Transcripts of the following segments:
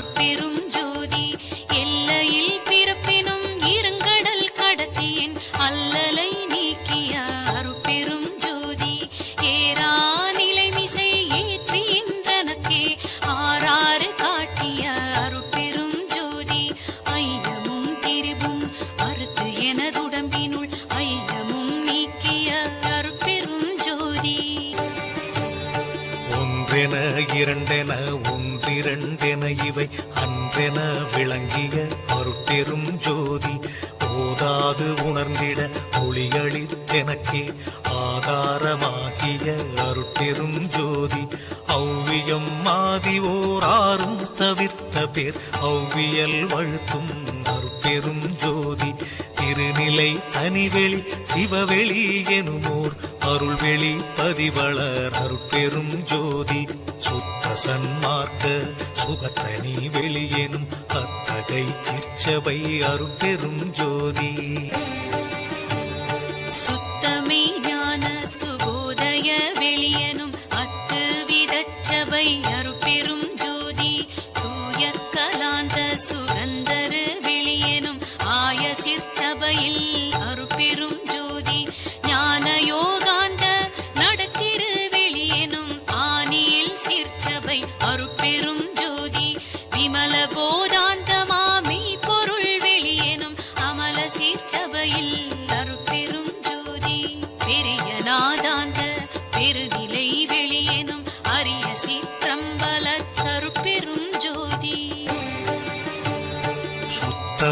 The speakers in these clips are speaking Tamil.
அருட்பெரும் ஜோதி ஒன்றென இரண்டென ஒன்றிரண்டென இவை அன்றென விளங்கிய அருட்பெரும் ஜோதி. போதாது உணர்ந்திட ஒளியளித்தெனக்கே ஆதாரமாகிய அருட்பெரும் ஜோதி. ஔவியம் மாதி ஓர் ஆறும் தவிர்த்த பேர் ஔவியல் வழுத்தும் அருட்பெரும் ஜோதி. திருநிலை தனிவெளி சிவவெளி எனுமோர் அருள் வெளி பதிவளர் அருட்பெரும் ஜோதி. சுத்த சன்மார்க்க சுகத்தனி வெளியேனும் அத்தகை திருச்சபை அருட்பெரும் ஜோதி. சுத்தமை ஞான சுகோதய வெளியனும் அத்து விதச்சபை அருட்பெரும் ஜோதி. தூய கலாந்த சுகந்தரு வெளியனும் ஆய சிற்சபையில்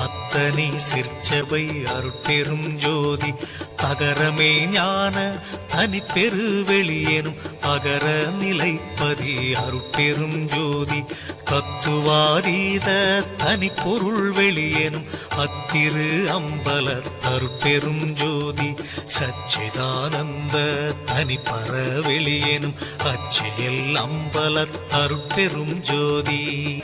அத்தனை சிற்சபை அருட்பெரும் ஜோதி. தகரமே ஞான தனிப்பெரு வெளியேனும் அகர நிலைப்பதி அருட்பெரும் ஜோதி. தத்துவாதீத தனிப்பொருள் வெளியேனும் அத்திரு அம்பல தருப்பெரும் ஜோதி. சச்சிதானந்த தனிப்பற வெளியேனும் அச்சியல் அம்பல தருப்பெரும் ஜோதி.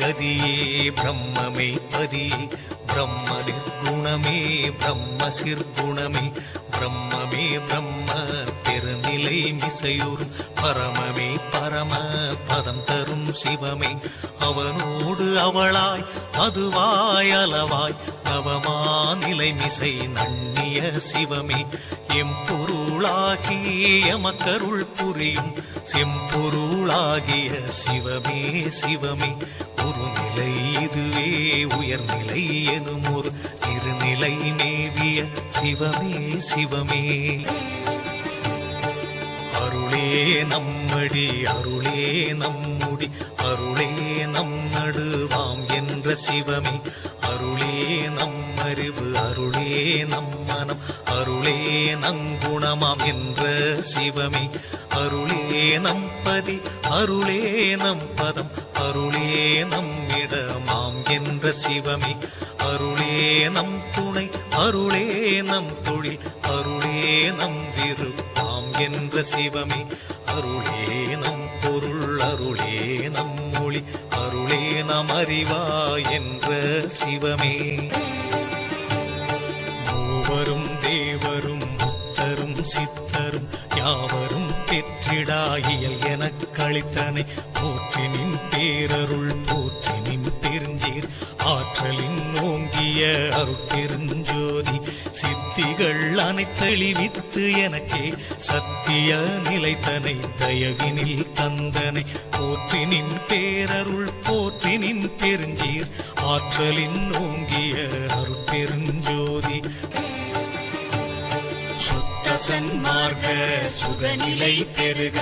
கதியே பிரம்மமே பதி பிரம்ம நிர்குணமே பிரம்ம சிற்குணமே பிரம்மமே பிரம்ம பெருநிலை மிசையூர் பரமமே பரம பதம் தரும் சிவமே அவனோடு அவளாய் அதுவாய் அளவாய் நவமா நிலை மிசை நன்னிய சிவமே। எம்பொருளாகி எமக்கருள் புரியும் செம்பொருள் செம்பொருளாகிய சிவமே சிவமே. ஒரு இதுவே உயர்நிலை எனும் ஒரு திருநிலை மேவிய சிவமே சிவமே. அருளே நம்மடி அருளே நம்முடி அருளே நம் நடுவாம் என்ற சிவமே. அருளே நம் அறிவு அருளே நம் மனம். அருளே நங்குணமாம் என்ற சிவமே. அருளே நம்பதி அருளே நம் பதம் அருளே நம்மிடமாம் என்ற சிவமே. அருளே நம் துணை அருளே நம் தொழில் அருளே நம் விருப்பாம் என்ற சிவமே. அருளே நம் பொருள் அருளே நம் மொழி அருளே நம் அறிவா என்ற சிவமே. சித்தரும் யாவரும் பெற்றிடாயியல் எனக் கழித்தனை போற்றினின் பேரருள் போற்றினின் பெருஞ்சீர். ஆற்றலின் ஓங்கிய அருட்பெருஞ்சோதி. சித்திகள் அனைத்தெளிவித்து எனக்கே சத்திய நிலைத்தனை. தயவினில் தந்தனை. போற்றினின் பேரருள் போற்றினின் பெருஞ்சீர். ஆற்றலின் ஓங்கிய அருட்பெருஞ்சோதி. சன்மார்க்க சுகநிலை பெருக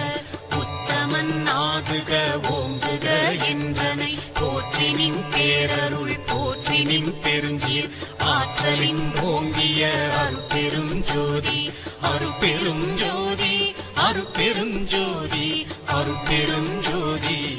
உத்தமன் ஆகுக ஓங்குக என்றனை. போற்றினின் பேரருள் போற்றினின் பெருஞ்சீர் ஆற்றலின் ஓங்கிய அருப்பெரும் ஜோதி. அருப்பெரும் ஜோதி அருப்பெரும் ஜோதி அருப்பெரும் ஜோதி.